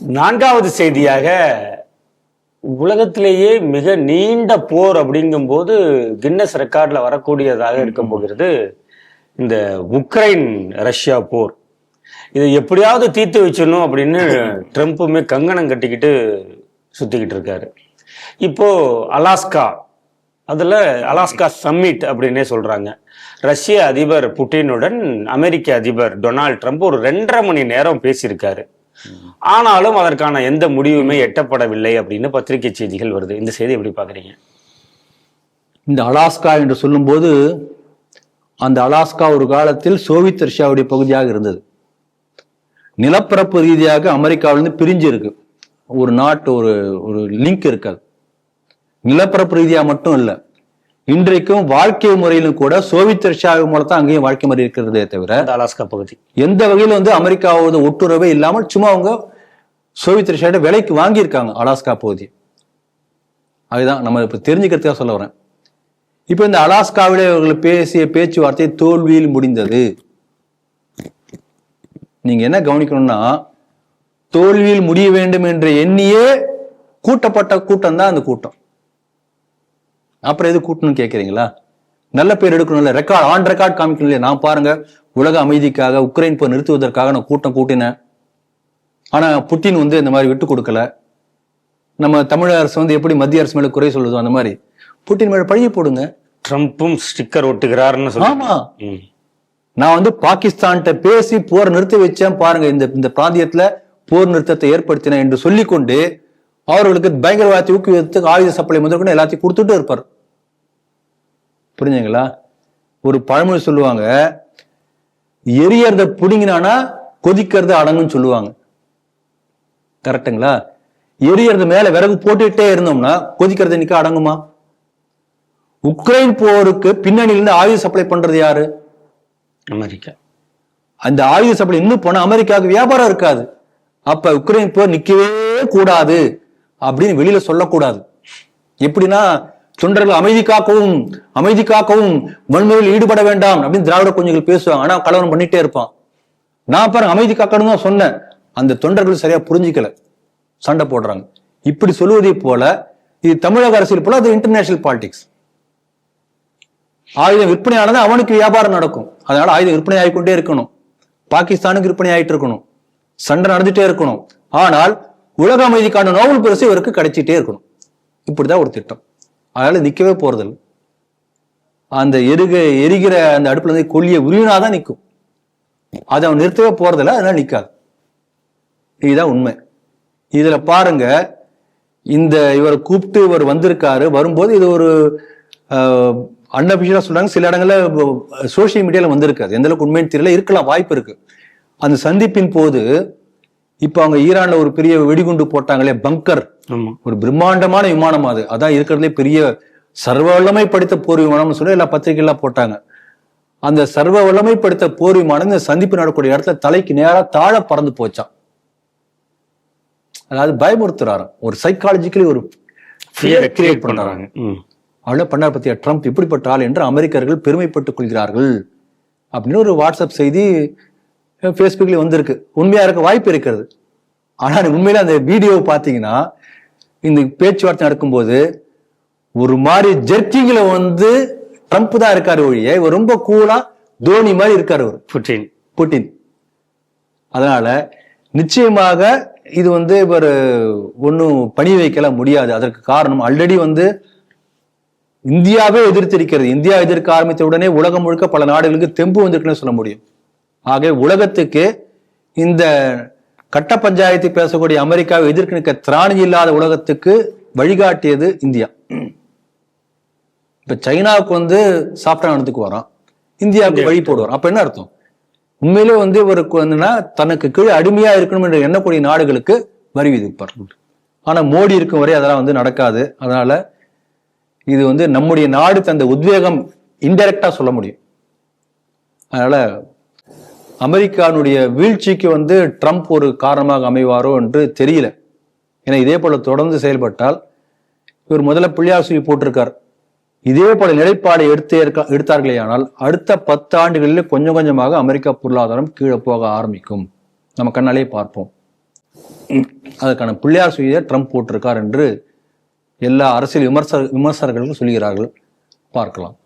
நான்காவது செய்தியாக உலகத்திலேயே மிக நீண்ட போர் அப்படிங்கும்போது கின்னஸ் ரெக்கார்டில் வரக்கூடியதாக இருக்க போகிறது இந்த உக்ரைன் ரஷ்யா போர். இதை எப்படியாவது தீர்த்து வச்சிடணும் அப்படின்னு ட்ரம்ப்புமே கங்கணம் கட்டிக்கிட்டு சுத்திக்கிட்டு இருக்காரு. இப்போ அலாஸ்கா அதில் அலாஸ்கா சம்மிட் அப்படின்னே சொல்கிறாங்க ரஷ்ய அதிபர் புட்டினுடன் அமெரிக்க அதிபர் டொனால்ட் ட்ரம்ப் ஒரு ரெண்டரை மணி நேரம் பேசியிருக்காரு. ஆனாலும் அதற்கான எந்த முடிவுமே எட்டப்படவில்லை அப்படின்னு பத்திரிகை செய்திகள் வருது. இந்த செய்தி எப்படி பாக்குறீங்க இந்த அலாஸ்கா என்று சொல்லும்போது அந்த அலாஸ்கா ஒரு காலத்தில் சோவியத் ரஷ்யாவுடைய பகுதியாக இருந்தது. நிலப்பரப்பு ரீதியாக அமெரிக்காவிலிருந்து பிரிஞ்சு இருக்கு. ஒரு நாட்டு ஒரு ஒரு லிங்க் இருக்காது நிலப்பரப்பு ரீதியா மட்டும் இல்லை. இன்றைக்கும் வாழ்க்கை முறையிலும் கூட சோவியத் ரஷ்யாவை மூலம் தான் அங்கேயும் வாழ்க்கை முறை இருக்கிறதே தவிர அலாஸ்கா பகுதி. எந்த வகையில வந்து அமெரிக்காவோட ஒட்டுறவே இல்லாமல் சும்மா அவங்க சோவியத் ரஷ்யாட்ட விலைக்கு வாங்கியிருக்காங்க அலாஸ்கா பகுதி. அதுதான் நம்ம இப்ப தெரிஞ்சுக்கிறதுக்காக சொல்ல வரேன். இப்போ இந்த அலாஸ்காவிலே அவர்கள் பேசிய பேச்சுவார்த்தை தோல்வியில் முடிந்தது. நீங்க என்ன கவனிக்கணும்னா தோல்வியில் முடிய வேண்டும் என்று எண்ணியே கூட்டப்பட்ட கூட்டம் தான் அந்த கூட்டம். அப்புறம் எது கூட்டணும்னு கேட்குறீங்களா நல்ல பேர் எடுக்கணும்ல. ரெக்கார்ட் ஆன் ரெக்கார்ட் காமிக்கணும் இல்லையா நான் பாருங்க உலக அமைதிக்காக உக்ரைன் போர் நிறுத்துவதற்காக நான் கூட்டம் கூட்டினேன். ஆனா புட்டின் வந்து இந்த மாதிரி விட்டு கொடுக்கல. நம்ம தமிழக அரசு வந்து எப்படி மத்திய அரசு மேல குறை சொல்லுதோ அந்த மாதிரி. புட்டின் மேல பழிய போடுங்க. ட்ரம்ப்பும் ஸ்டிக்கர் ஒட்டுகிறாருன்னு ஆமா. நான் வந்து பாகிஸ்தான்கிட்ட பேசி போர் நிறுத்தி வச்சேன் பாருங்க. இந்த இந்த பிராந்தியத்துல போர் நிறுத்தத்தை ஏற்படுத்தினேன் என்று சொல்லிக்கொண்டு அவர்களுக்கு பயங்கரவாதத்தை ஊக்குவித்துக்கு ஆயுத சப்ளை முதற்கொண்டு எல்லாத்தையும் கொடுத்துட்டு இருப்பார். புரிஞ்சுங்களா ஒரு பழமொழி சொல்லுவாங்க எரியறத புடுங்கினானா கொதிக்கிறது அடங்குன்னு சொல்லுவாங்க. கரெக்டுங்களா? எரியறது மேல விறகு போட்டுக்கிட்டே இருந்தோம்னா கொதிக்கிறது நிக்க அடங்குமா? உக்ரைன் போருக்கு பின்னணியில இருந்து ஆயுத சப்ளை பண்றது யாரு? அமெரிக்கா. அந்த ஆயுத சப்ளை இன்னும் போனா அமெரிக்காவுக்கு வியாபாரம் இருக்காது. அப்ப உக்ரைன் போர் நிக்கவே கூடாது. அப்படின்னு வெளியில சொல்லக்கூடாது. எப்படின்னா தொண்டர்கள் அமைதி காக்கவும் அமைதி காக்கவும் வன்முறையில் ஈடுபட வேண்டாம் அப்படின்னு திராவிட கொஞ்சங்கள் பேசுவாங்க. ஆனா கலவரம் பண்ணிட்டே இருப்பான். நான் பாருங்க அமைதி காக்கணும் தான் சொன்னேன். அந்த தொண்டர்கள் சரியா புரிஞ்சிக்கல. சண்டை போடுறாங்க. இப்படி சொல்வதை போல இது தமிழக அரசியல் போல அது இன்டர்நேஷனல் பாலிடிக்ஸ் ஆயுதம் விற்பனையானது அவனுக்கு வியாபாரம் நடக்கும். அதனால ஆயுதம் விற்பனை ஆகிக்கொண்டே இருக்கணும். பாகிஸ்தானுக்கு விற்பனை ஆயிட்டு இருக்கணும். சண்டை நடந்துட்டே இருக்கணும். ஆனால் உலக அமைதிக்கான நோபல் பரிசு இவருக்கு கிடைச்சிட்டே இருக்கணும். இப்படிதான் ஒரு திட்டம். அதனால நிக்கவே போறதில்லை. அந்த எருக எரிகிற அந்த அடுப்புல இருந்து கொல்லிய உருவினாதான் நிற்கும் அதை அவன் நிறுத்தவே போறதில்ல அதனால நிற்காது இதுதான் உண்மை. இதுல பாருங்க இந்த இவரை கூப்பிட்டு இவர் வந்திருக்காரு வரும்போது இது ஒரு அன்அபிஷியலா சொல்றாங்க சில இடங்கள்ல சோசியல் மீடியால வந்திருக்காது. எந்த அளவுக்கு உண்மைன்னு தெரியல இருக்கலாம் வாய்ப்பு இருக்கு. அந்த சந்திப்பின் போது இப்ப அவங்க ஈரான்ல ஒரு பெரிய வெடிகுண்டு போட்டாங்களே பங்கர். ஒரு பிரம்மாண்டமான விமானம் அது. அதான் இருக்கிறதுலே பெரிய சர்வ வல்லமை படித்த போர் விமானம்னு சொல்லி எல்லா பத்திரிகைலாம் போட்டாங்க. அந்த சர்வ வல்லமை படித்த போர் விமானம் இந்த சந்திப்பு நடக்கூடிய இடத்துல தலைக்கு நேரா தாழ பறந்து போச்சான் அதாவது பயமுறுத்துறாராம். ஒரு சைக்காலஜிக்கலி ஒரு கிரியேட் பண்றாங்க. அவ்வளோ பண்ணார் பத்தியா ட்ரம்ப் இப்படிப்பட்ட ஆள் என்று அமெரிக்கர்கள் பெருமைப்பட்டுக் கொள்கிறார்கள். அப்படின்னு ஒரு வாட்ஸ்அப் செய்தி ஃபேஸ்புக்ல வந்திருக்கு. உண்மையா இருக்க வாய்ப்பு இருக்கிறது. ஆனால் உண்மையில அந்த வீடியோ பார்த்தீங்கன்னா இந்த பேச்சுவார்த்தை நடக்கும்போது ஒரு மாதிரி ஜெர்க்கிங்ல வந்து ட்ரம்ப் தான் இருக்காரு ஒழிய இவர் ரொம்ப கூலா தோனி மாதிரி இருக்காரு அவர் புட்டின். புட்டின். அதனால நிச்சயமாக இது வந்து இவர் ஒன்றும் பணி வைக்கல முடியாது. அதற்கு காரணம் ஆல்ரெடி வந்து இந்தியாவே எதிர்த்திருக்கிறது. இந்தியா எதிர்க்க ஆரம்பித்த உடனே உலகம் முழுக்க பல நாடுகளுக்கு தெம்பு வந்திருக்குன்னு சொல்ல முடியும். ஆக உலகத்துக்கு இந்த கட்ட பஞ்சாயத்து பேசக்கூடிய அமெரிக்காவை எதிர்க்க நிற்க திராணி இல்லாத உலகத்துக்கு வழிகாட்டியது இந்தியா. இப்ப சைனாவுக்கு வந்து சாப்பிட்டா நடந்துக்கு வரான். இந்தியாவுக்கு வழி போடுவார். அப்ப என்ன அர்த்தம்? உண்மையிலே வந்து இவருக்கு வந்துன்னா தனக்கு கீழே அடிமையா இருக்கணும் என்று எண்ணக்கூடிய நாடுகளுக்கு வரி விதிப்பார். ஆனா மோடி இருக்கும் வரை அதெல்லாம் வந்து நடக்காது. அதனால இது வந்து நம்முடைய நாடு தந்த உத்வேகம் இன்டெரக்டா சொல்ல முடியும். அதனால அமெரிக்கானுடைய வீழ்ச்சிக்கு வந்து ட்ரம்ப் ஒரு காரணமாக அமைவாரோ என்று தெரியல. ஏன்னா இதே போல தொடர்ந்து செயல்பட்டால் இவர் முதல்ல பிள்ளையார் சொல்லி போட்டிருக்கார். இதே போல நிலைப்பாடை எடுத்து எடுத்தார்களே ஆனால் அடுத்த பத்து ஆண்டுகளில் கொஞ்சம் கொஞ்சமாக அமெரிக்கா பொருளாதாரம் கீழே போக ஆரம்பிக்கும். நம்ம கண்ணாலே பார்ப்போம். அதற்கான பிள்ளையார் சுழியை ட்ரம்ப் போட்டிருக்கார் என்று எல்லா அரசியல் விமர்சக விமர்சகர்களும் சொல்கிறார்கள் பார்க்கலாம்.